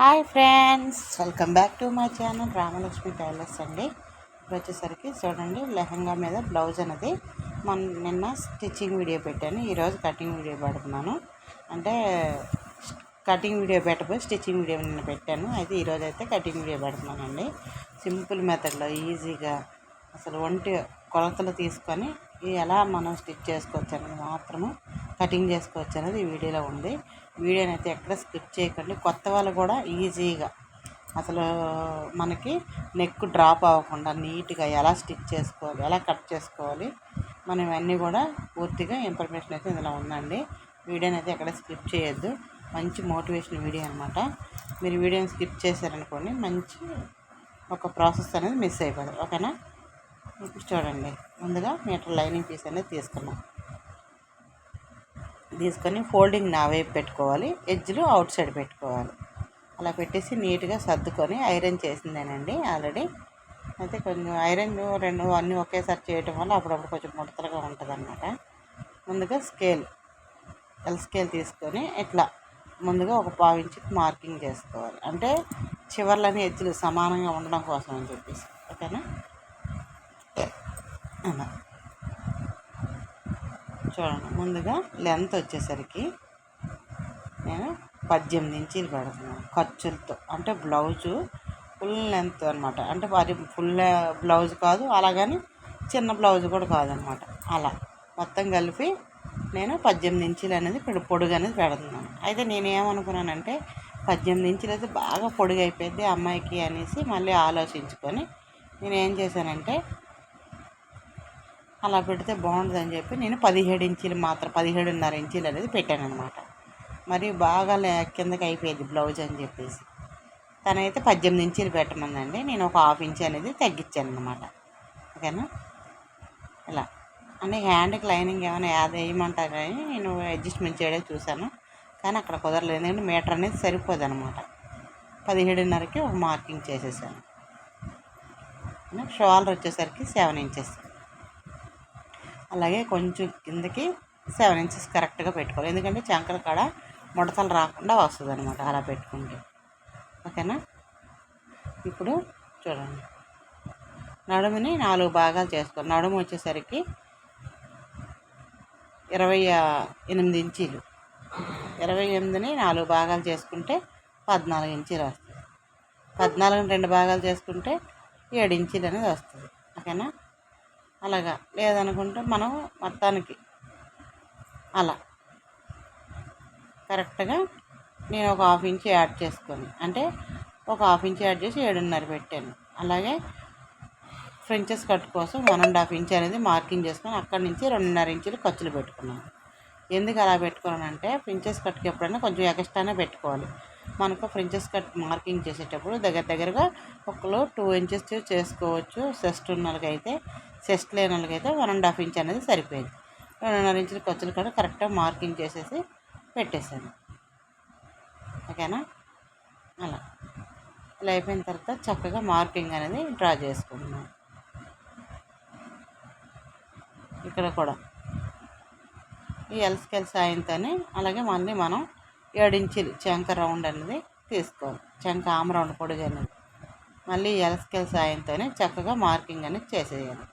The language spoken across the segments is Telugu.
Hi friends welcome back to my channel Ramalakshmi tailors అండి ఇప్పుడు వచ్చేసరికి చూడండి లెహంగా మీద బ్లౌజ్ అనేది మన నిన్న స్టిచ్చింగ్ వీడియో పెట్టాను. ఈరోజు కటింగ్ వీడియో పెడుతున్నాను. అంటే కటింగ్ వీడియో పెట్టబోయి స్టిచ్చింగ్ వీడియో నిన్న పెట్టాను. అయితే ఈరోజు అయితే కటింగ్ వీడియో పెడుతున్నానండి. సింపుల్ మెథడ్లో ఈజీగా అసలు ఒంటి కొలతలు తీసుకొని ఎలా మనం స్టిచ్ చేసుకోవచ్చు అనేది మాత్రము కటింగ్ చేసుకోవచ్చు అనేది ఈ వీడియోలో ఉంది. వీడియోని అయితే ఎక్కడ స్కిప్ చేయకండి. కొత్త వాళ్ళు కూడా ఈజీగా అసలు మనకి నెక్ డ్రాప్ అవ్వకుండా నీట్గా ఎలా స్టిచ్ చేసుకోవాలి ఎలా కట్ చేసుకోవాలి మనం ఇవన్నీ కూడా పూర్తిగా ఇన్ఫర్మేషన్ అయితే ఇందులో ఉందండి. వీడియోని అయితే ఎక్కడ స్కిప్ చేయొద్దు. మంచి మోటివేషన్ వీడియో అనమాట మీరు వీడియోని స్కిప్ చేశారనుకోండి మంచి ఒక ప్రాసెస్ అనేది మిస్ అయిపోదు. ఓకేనా? ఇప్పుడు చూడండి. ముందుగా మీటర్ లైనింగ్ పీస్ అనేది తీసుకున్నాం తీసుకొని ఫోల్డింగ్ నా వైపు పెట్టుకోవాలి ఎడ్జ్లు అవుట్ సైడ్ పెట్టుకోవాలి. అలా పెట్టేసి నీట్గా సర్దుకొని ఐరన్ చేసిందేనండి ఆల్రెడీ. అయితే కొంచెం ఐరన్ రెండు అన్నీ ఒకేసారి చేయటం వల్ల అప్పుడప్పుడు కొంచెం ముడతలుగా ఉంటుంది అన్నమాట ముందుగా స్కేల్ ఎల్ స్కేల్ తీసుకొని ఇట్లా ముందుగా ఒక పావించి మార్కింగ్ చేసుకోవాలి. అంటే చివర్లని ఎత్తులు సమానంగా ఉండడం కోసం అని చెప్పేసి. ఓకేనా? అలా. చూడండి. ముందుగా లెంత్ వచ్చేసరికి నేను పద్దెనిమిది ఇంచీలు పెడుతున్నాను ఖర్చులతో. అంటే బ్లౌజు ఫుల్ లెంత్ అనమాట అంటే మరి ఫుల్ బ్లౌజ్ కాదు అలాగని చిన్న బ్లౌజ్ కూడా కాదనమాట అలా మొత్తం కలిపి నేను పద్దెనిమిది ఇంచులు అనేది ఇప్పుడు పొడుగు అనేది పెడుతున్నాను. అయితే నేను ఏమనుకున్నానంటే పద్దెనిమిది ఇంచులు అయితే బాగా పొడుగు అయిపోయింది అమ్మాయికి అనేసి మళ్ళీ ఆలోచించుకొని నేను ఏం చేశానంటే అలా పెడితే బాగుంటుందని చెప్పి నేను పదిహేడు ఇంచీలు మాత్రం పదిహేడున్నర ఇంచీలు అనేది పెట్టాను అనమాట మరి బాగా కిందకి అయిపోయేది బ్లౌజ్ అని చెప్పేసి. తనైతే పద్దెనిమిది ఇంచీలు పెట్టమందండి నేను ఒక హాఫ్ ఇంచ్ అనేది తగ్గించాను అనమాట ఓకేనా? ఇలా. అంటే హ్యాండ్కి లైనింగ్ ఏమైనా యాడ్ వేయమంటారు కానీ నేను అడ్జస్ట్మెంట్ చేయడం చూశాను. కానీ అక్కడ కుదరలేదు. ఎందుకంటే మీటర్ అనేది సరిపోదు అనమాట పదిహేడున్నరకి ఒక మార్కింగ్ చేసేసాను. షోల్డర్ వచ్చేసరికి సెవెన్ ఇంచెస్. అలాగే కొంచెం కిందకి సెవెన్ ఇంచెస్ కరెక్ట్గా పెట్టుకోవాలి. ఎందుకంటే చంకల కాడ ముడతలు రాకుండా వస్తుంది అనమాట అలా పెట్టుకుంటే. ఓకేనా? ఇప్పుడు చూడండి. నడుముని నాలుగు భాగాలు చేసుకో నడుము వచ్చేసరికి ఇరవై ఎనిమిది ఇంచీలు. ఇరవై ఎనిమిదిని నాలుగు భాగాలు చేసుకుంటే పద్నాలుగు ఇంచీలు వస్తుంది. పద్నాలుగుని రెండు భాగాలు చేసుకుంటే ఏడు ఇంచీలు అనేది వస్తుంది. ఓకేనా? అలాగా. లేదనుకుంటే మనం మొత్తానికి అలా. కరెక్ట్గా నేను ఒక హాఫ్ ఇంచ్ యాడ్ చేసుకొని అంటే ఒక హాఫ్ ఇంచ్ యాడ్ చేసి ఏడున్నర పెట్టాను. అలాగే ఫ్రెంచెస్ కట్ కోసం వన్ అండ్ హాఫ్ ఇంచ్ అనేది మార్కింగ్ చేసుకొని అక్కడి నుంచి రెండున్నర ఇంచులు ఖర్చులు పెట్టుకున్నాను. ఎందుకు అలా పెట్టుకున్నానంటే ఫ్రించెస్ కట్కి ఎప్పుడైనా కొంచెం ఎక్స్ట్రానే పెట్టుకోవాలి. మనకు ఫ్రించెస్ కట్ మార్కింగ్ చేసేటప్పుడు దగ్గర దగ్గరగా ఒకరు టూ ఇంచెస్ చేసుకోవచ్చు చెస్ట్ ఉన్న చెస్ట్ లేని వాళ్ళకైతే వన్ అండ్ హాఫ్ ఇంచ్ అనేది సరిపోయింది. రెండున్నర ఇంచులు ఖర్చులు కూడా కరెక్ట్గా మార్కింగ్ చేసేసి పెట్టేశాను. ఓకేనా? అలా. ఇలా అయిపోయిన తర్వాత చక్కగా మార్కింగ్ అనేది డ్రా చేసుకుంటున్నాను ఇక్కడ కూడా. ఈ ఎల్స్కెల్ సాయంతోనే అలాగే మళ్ళీ మనం ఏడించులు చెంక రౌండ్ అనేది తీసుకోవాలి. చెంక ఆమ్ రౌండ్ పొడుగు అనేది. మళ్ళీ ఎల్స్కెల్ సాయంతోనే చక్కగా మార్కింగ్ అనేది చేసేయాలి.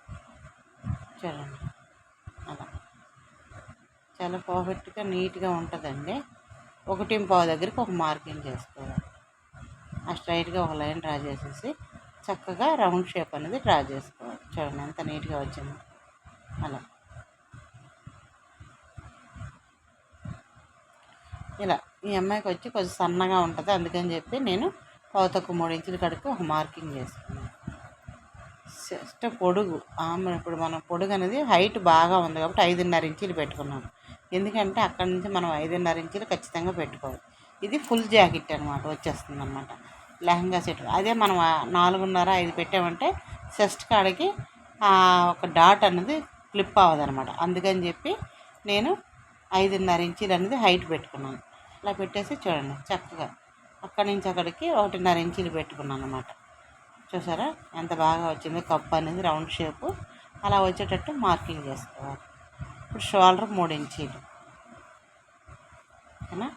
చూడండి అలా. చాలా పర్ఫెక్ట్గా నీట్గా ఉంటుందండి. ఒకటి పావు దగ్గరికి ఒక మార్కింగ్ చేసుకోవాలి. ఆ స్ట్రైట్గా ఒక లైన్ డ్రా చేసేసి చక్కగా రౌండ్ షేప్ అనేది డ్రా చేసుకోవాలి. చూడండి ఎంత నీట్గా వచ్చింది. అలా. ఇలా. ఈ అమ్మాయికి వచ్చి కొంచెం సన్నగా ఉంటుంది. అందుకని చెప్పి నేను పావు తక్కువ మూడు ఇంచుల కడుకు ఒక మార్కింగ్ చేసుకున్నాను జస్ట్ పొడుగు. ఆమె ఇప్పుడు మనం పొడుగు అనేది హైట్ బాగా ఉంది కాబట్టి ఐదున్నర ఇంచీలు పెట్టుకున్నాను ఎందుకంటే అక్కడి నుంచి మనం ఐదున్నర ఇంచీలు ఖచ్చితంగా పెట్టుకోవాలి. ఇది ఫుల్ జాకెట్ అనమాట వచ్చేస్తుంది అనమాట లెహంగా సెట్. అదే మనం నాలుగున్నర ఐదు పెట్టామంటే చెస్ట్ కాడికి ఒక డాట్ అనేది క్లిప్ అవ్వదనమాట అందుకని చెప్పి నేను ఐదున్నర ఇంచీలు అనేది హైట్ పెట్టుకున్నాను. అలా పెట్టేసి చూడండి చక్కగా. అక్కడి నుంచి అక్కడికి ఒకటిన్నర ఇంచీలు పెట్టుకున్నాను అనమాట చూసారా? ఎంత బాగా వచ్చింది కప్ అనేది రౌండ్ షేపు. అలా వచ్చేటట్టు మార్కింగ్ చేసుకోవాలి. ఇప్పుడు షోల్డర్ మూడు ఇంచీలు. ఓకేనా?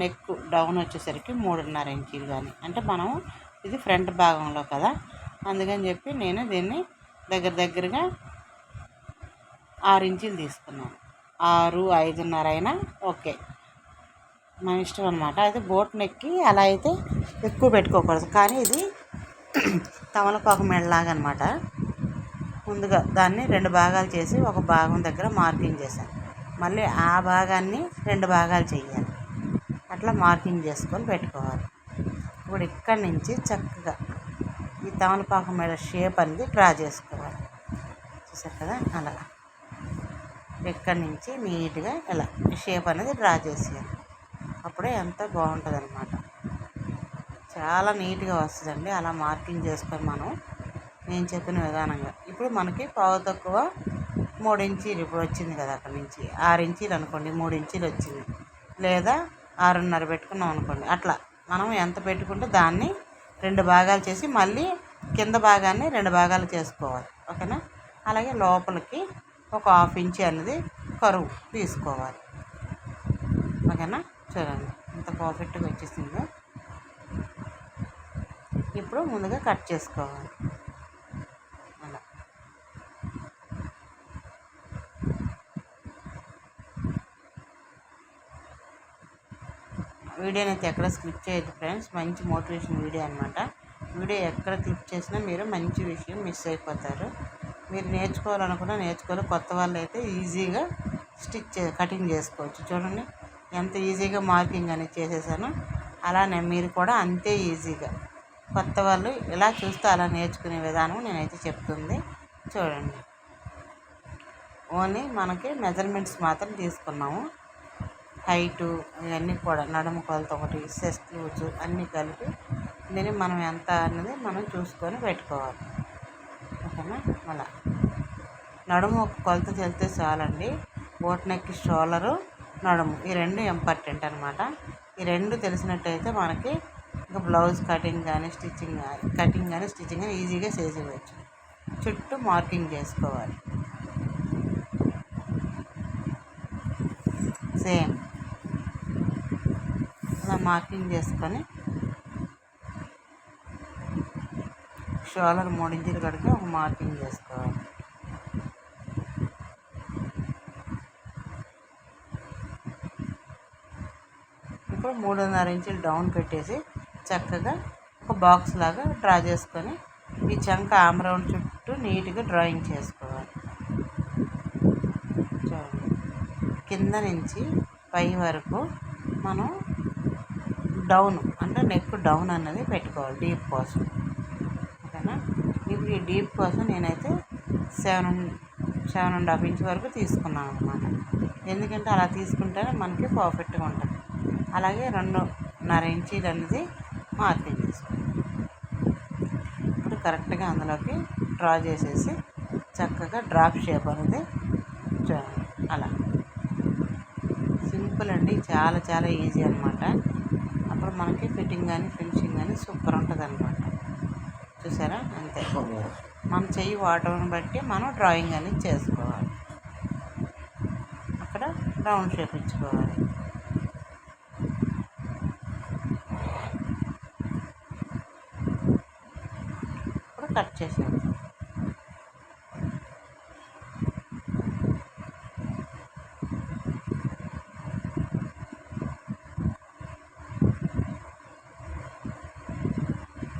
నెక్ డౌన్ వచ్చేసరికి మూడున్నర ఇంచీలు కానీ. అంటే మనం ఇది ఫ్రంట్ భాగంలో కదా. అందుకని చెప్పి నేను దీన్ని దగ్గర దగ్గరగా ఆరు ఇంచీలు తీసుకున్నాను. ఆరు ఐదున్నర అయినా ఓకే. మన ఇష్టం అనమాట అయితే బోట్ నెక్కి అలా అయితే ఎక్కువ పెట్టుకోకూడదు. కానీ ఇది తమలపాకు మెడలాగా అనమాట ముందుగా దాన్ని రెండు భాగాలు చేసి ఒక భాగం దగ్గర మార్కింగ్ చేశాను. మళ్ళీ ఆ భాగాన్ని రెండు భాగాలు చేయాలి. అట్లా మార్కింగ్ చేసుకొని పెట్టుకోవాలి. ఇప్పుడు ఇక్కడి నుంచి చక్కగా ఈ తమలపాకు మెడ షేప్ అనేది డ్రా చేసుకోవాలి. చూసారు కదా? అలా. ఇక్కడి నుంచి నీట్గా ఇలా షేప్ అనేది డ్రా చేసేయాలి. అప్పుడే ఎంత బాగుంటుంది అనమాట చాలా నీట్గా వస్తుందండి. అలా మార్కింగ్ చేసుకొని మనం నేను చెప్పిన విధానంగా. ఇప్పుడు మనకి పావు తక్కువ మూడు ఇంచీలు ఇప్పుడు వచ్చింది కదా అక్కడి నుంచి. ఆరు ఇంచీలు అనుకోండి మూడు ఇంచీలు వచ్చింది. లేదా ఆరున్నర పెట్టుకున్నాం అనుకోండి. అట్లా మనం ఎంత పెట్టుకుంటే దాన్ని రెండు భాగాలు చేసి మళ్ళీ కింద భాగాన్ని రెండు భాగాలు చేసుకోవాలి. ఓకేనా? అలాగే లోపలికి ఒక హాఫ్ ఇంచ్ అనేది కరువు తీసుకోవాలి. ఓకేనా? చూడండి. ఎంత పర్ఫెక్ట్గా వచ్చేసిందో. ఇప్పుడు ముందుగా కట్ చేసుకోవాలి. అలా. వీడియోని అయితే ఎక్కడ స్కిప్ చేయొద్దు ఫ్రెండ్స్. మంచి మోటివేషన్ వీడియో అనమాట వీడియో ఎక్కడ క్లిక్ చేసినా మీరు మంచి విషయం మిస్ అయిపోతారు. మీరు నేర్చుకోవాలనుకున్నా నేర్చుకోవాలి. కొత్త వాళ్ళు అయితే ఈజీగా స్టిచ్ కటింగ్ చేసుకోవచ్చు. చూడండి ఎంత ఈజీగా మార్కింగ్ అనేది చేసేసాను. అలానే మీరు కూడా అంతే ఈజీగా. కొత్త వాళ్ళు ఇలా చూస్తే అలా నేర్చుకునే విధానం నేనైతే చెప్తుంది. చూడండి. ఓన్లీ మనకి మెజర్మెంట్స్ మాత్రం తీసుకున్నాము. హైటు ఇవన్నీ కూడా నడుము కొలత ఒకటి చెస్ట్ లూజు అన్నీ కలిపి దీన్ని మనం ఎంత అనేది మనం చూసుకొని పెట్టుకోవాలి. ఓకేనా? అలా. నడుము ఒక కొలత చెల్తే చాలండి. బోట్ నెక్ షోలరు నడుము ఈ రెండు ఇంపార్టెంట్ అనమాట ఈ రెండు తెలిసినట్టయితే మనకి ఇంకా బ్లౌజ్ కటింగ్ కానీ స్టిచ్చింగ్ కానీ కటింగ్ కానీ స్టిచ్చింగ్ కానీ ఈజీగా చేసేయచ్చు. చుట్టూ మార్కింగ్ చేసుకోవాలి. సేమ్. అలా మార్కింగ్ చేసుకొని షోలర్ మూడించులు కడిగి ఒక మార్కింగ్ చేసుకోవాలి. ఇప్పుడు మూడున్నర ఇంచులు డౌన్ పెట్టేసి చక్కగా ఒక బాక్స్ లాగా డ్రా చేసుకొని ఈ చంక ఆమ్రౌండ్ చుట్టూ నీట్గా డ్రాయింగ్ చేసుకోవాలి. చూడండి. కింద నుంచి పై వరకు మనం డౌన్ అంటే నెక్ డౌన్ అన్నది పెట్టుకోవాలి డీప్ కోసం. ఓకేనా? ఇప్పుడు ఈ డీప్ కోసం నేనైతే seven seven and half inch వరకు తీసుకున్నాను అనమాట ఎందుకంటే అలా తీసుకుంటేనే మనకి పర్ఫెక్ట్గా ఉంటుంది. అలాగే రెండున్నర ఇంచీలు అనేది మార్కింగ్ చేసుకోవాలి ఇప్పుడు కరెక్ట్గా అందులోకి డ్రా చేసేసి చక్కగా డ్రాప్ షేప్ అనేది చూడండి. అలా. సింపుల్ అండి చాలా చాలా ఈజీ అనమాట అప్పుడు మనకి ఫిట్టింగ్ కానీ ఫినిషింగ్ కానీ సూపర్ ఉంటుంది అనమాట చూసారా? అంతే. మన చెయ్యి వాటర్ని బట్టి మనం డ్రాయింగ్ అనేది చేసుకోవాలి. అక్కడ రౌండ్ షేప్ ఇచ్చుకోవాలి. కట్ చేసాను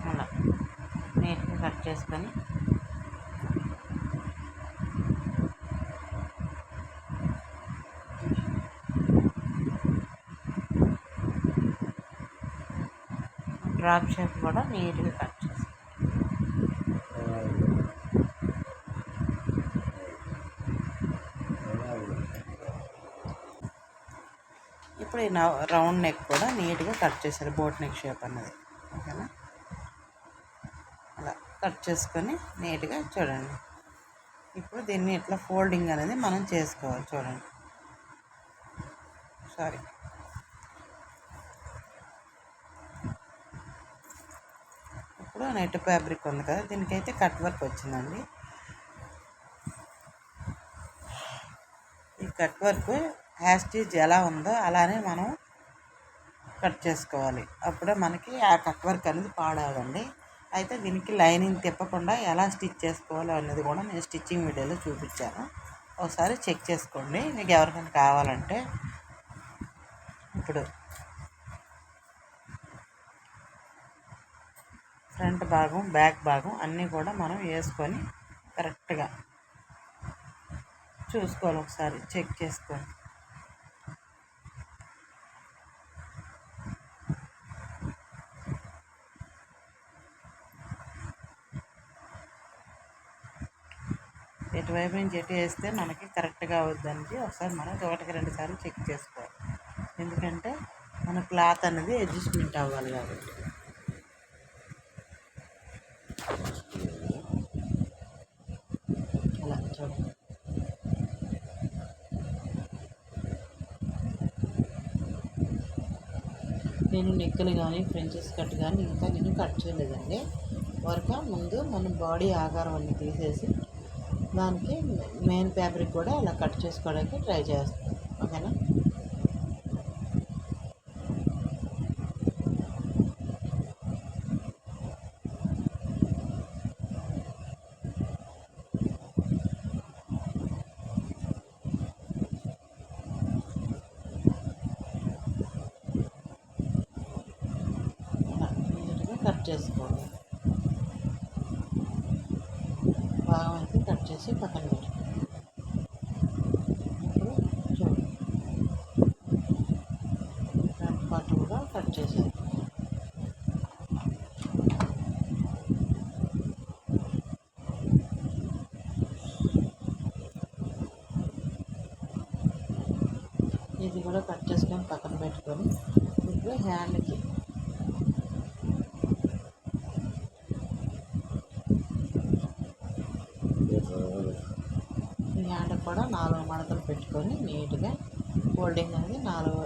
అలా నీట్గా కట్ చేసుకొని డ్రాప్ షేప్ కూడా నీట్గా కట్ చేసి ఇప్పుడు ఈ రౌండ్ నెక్ కూడా నీట్గా కట్ చేశారు బోట్ నెక్ షేప్ అన్నది. ఓకేనా? అలా కట్ చేసుకొని నీట్గా చూడండి. ఇప్పుడు దీన్ని ఇట్లా ఫోల్డింగ్ అనేది మనం చేసుకోవాలి చూడండి. సారీ. ఇప్పుడు నెట్ ఫ్యాబ్రిక్ ఉంది కదా దీనికైతే కట్ వర్క్ వచ్చిందండి. ఈ కట్ వర్క్ హ్యాస్టీజ్ ఎలా ఉందో అలానే మనం కట్ చేసుకోవాలి. అప్పుడే మనకి ఆ కట్ వర్క్ అనేది పాడవదండి. అయితే దీనికి లైనింగ్ తిప్పకుండా ఎలా స్టిచ్ చేసుకోవాలో అనేది కూడా నేను స్టిచ్చింగ్ వీడియోలో చూపించాను. ఒకసారి చెక్ చేసుకోండి. మీకు ఎవరికైనా కావాలంటే ఇప్పుడు ఫ్రంట్ భాగం బ్యాక్ భాగం అన్నీ కూడా మనం వేసుకొని కరెక్ట్గా చూసుకోవాలి. ఒకసారి చెక్ చేసుకోండి. ఎటువైపు నుంచి ఎటు వేస్తే మనకి కరెక్ట్గా అవుద్దని ఒకసారి మనం ఒకటికి రెండు సార్లు చెక్ చేసుకోవాలి. ఎందుకంటే మన క్లాత్ అనేది అడ్జస్ట్మెంట్ అవ్వాలి కాబట్టి. అలా చూడండి. నేను నెక్కులు కానీ ఫ్రెంచెస్ కట్ కానీ ఇంకా నేను కట్ చేయలేదండి. వరకు ముందు మన బాడీ ఆకారం అన్ని తీసేసి దానికి మెయిన్ ఫ్యాబ్రిక్ కూడా అలా కట్ చేసుకోవడానికి ట్రై చేస్తాను ఓకేనా? కట్ చేసుకోవాలి భాగం అయితే పక్కన పెట్టుకోవాలి ఇప్పుడు చూడండి ఫ్రంట్ పార్ట్ కూడా కట్ చేసేది ఇది కూడా కట్ చేసుకొని పక్కన పెట్టుకొని ఇప్పుడు హ్యాండ్కి ఈ హ్యాండ్ కూడా నాలుగు మడతలు పెట్టుకొని నీట్గా ఫోల్డింగ్ అనేది నాలుగు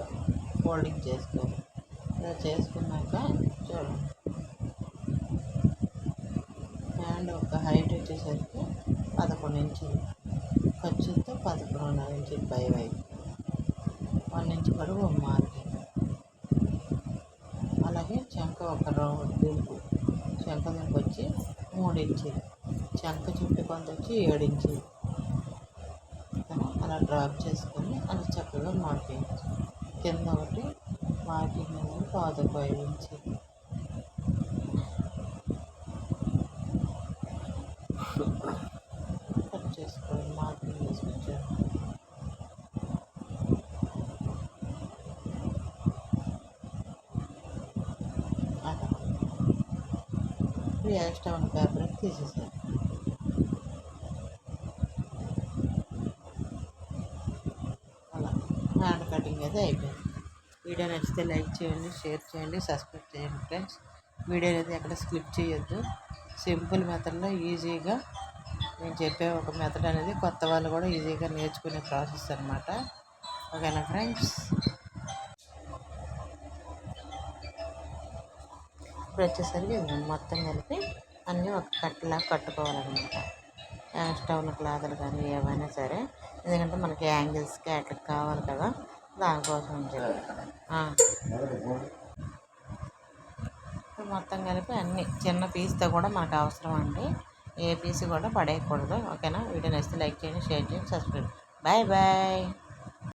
ఫోల్డింగ్ చేసుకోవాలి. ఇలా చేసుకున్నాక చూడండి. హ్యాండ్ ఒక హైట్ వచ్చేసరికి పదకొండు ఇంచులు. ఖర్చుతో పదకొండున్నర ఇంచులు పై వైపు. వన్ ఇంచ్ పొడవు ఒక మార్కింగ్ అలాగే చెంక ఒక రౌండ్ దింపు చెంక దింపు వచ్చి మూడు ఇంచులు. చెంక చుట్టూ కొంత వచ్చి ఏడు ఇంచులు. అలా డ్రాప్ చేసుకుని అది చక్కగా మార్కింగ్ కింద ఒకటి మార్కింగ్ పాదు పాదకు కట్ చేసుకోవాలి మార్కింగ్ చేసుకొచ్చాను అలా. ఇప్పుడు ఎక్స్ట్రా ఉన్న తీసేసాను అలా హ్యాండ్ కటింగ్ అయితే అయిపోయింది. వీడియో నచ్చితే లైక్ చేయండి షేర్ చేయండి సబ్స్క్రైబ్ చేయండి ఫ్రెండ్స్. వీడియో అనేది ఎక్కడ స్కిప్ చేయొద్దు. సింపుల్ మెథడ్లో ఈజీగా నేను చెప్పే ఒక మెథడ్ అనేది కొత్త వాళ్ళు కూడా ఈజీగా నేర్చుకునే ప్రాసెస్ అనమాట ఓకేనా ఫ్రెండ్స్? ఇప్పుడు వచ్చేసరికి మొత్తం కలిపి అన్నీ ఒక కట్టలా కట్టుకోవాలన్నమాట. స్టవ్ ఉన్న క్లాతులు కానీ ఏమైనా సరే. ఎందుకంటే మనకి యాంగిల్స్కి అట్లా కావాలి కదా. దానికోసం చెప్పి ఇప్పుడు మొత్తం కలిపి అన్ని చిన్న పీస్తో కూడా మాకు అవసరం అండి ఏ పీస్ కూడా పడేయకూడదు. ఓకేనా? వీడియో నచ్చితే లైక్ చేయండి షేర్ చేయండి సబ్స్క్రైబ్. Bye bye.